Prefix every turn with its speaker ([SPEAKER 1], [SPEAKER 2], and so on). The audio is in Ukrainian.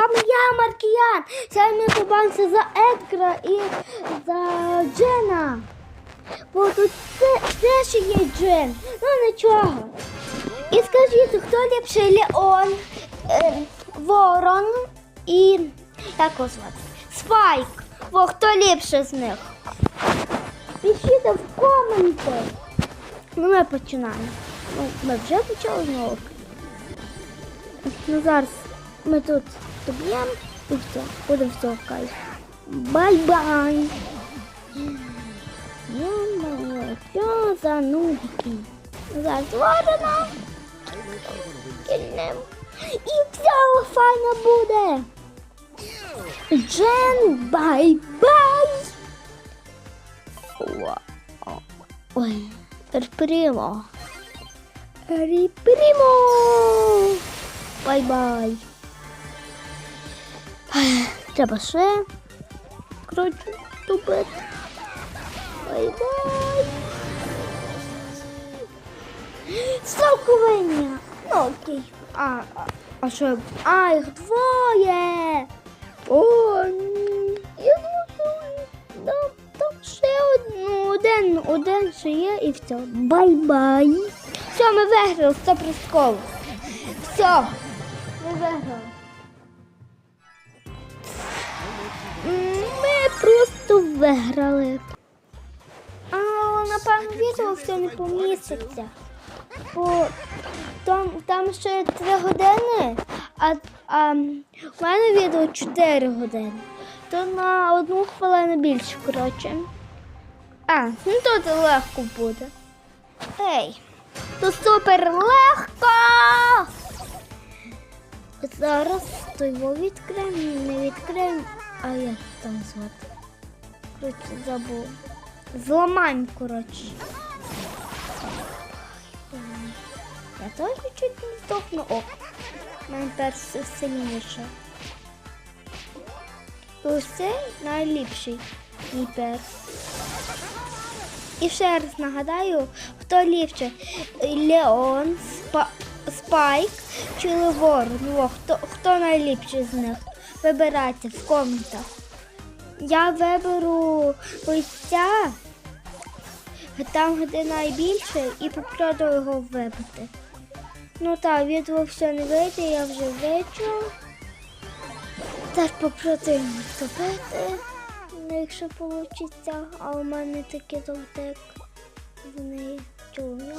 [SPEAKER 1] вами я, Маркіян. Сьогодні ми побавимося за Едгара і за Джена. Бо тут ще є Джен. Ну нічого. І скажіть, хто ліпший Леон, е, Ворон і як його звати? Спайк. Бо хто ліпше з них? Пишіть в коменти. Ну, ми починаємо. Ну, ми вже почали знову. Ну, зараз ми тут доб'ємо і все. Буде все кайф. Бай-бай! Що за нубики? Зараз ладно. Кільнем. І все файно буде. Джен, бай-бай! Ой, Ріпрімо. Ріпрімо. Бай-бай. Треба ще. Коротше, тупити. Бай-бай. Сталкування. Ну, окей. А, а, а що? А, їх двоє. О, я думаю, там ще один, один, один ще є і все. Бай-бай. Все, ми виграли, 100%. Все, виграли. А, напевно, відео все не поміститься. Бо там, там ще 3 години, а, а у мене відео 4 години. То на одну хвилину більше, коротше. А, ну тут легко буде. Ей, то супер легко! Зараз то його відкриємо, не відкриємо. А як там звати? Коротше, забув. Зламаємо, коротше. Я теж чуть не здохну. О, мене перс сильніше. Ось це найліпший мій перс. І ще раз нагадаю, хто ліпше Леон, Спа, Спайк чи Левор. Ну, хто, хто найліпший з них? Вибирайте в коментах. Я виберу ця, там де найбільше, і попробую його вибити. Ну так, відео все не вийде, я вже вичу. Так попробуємо вступити, ну, якщо вийде, а у мене таке довтек. Вони чого я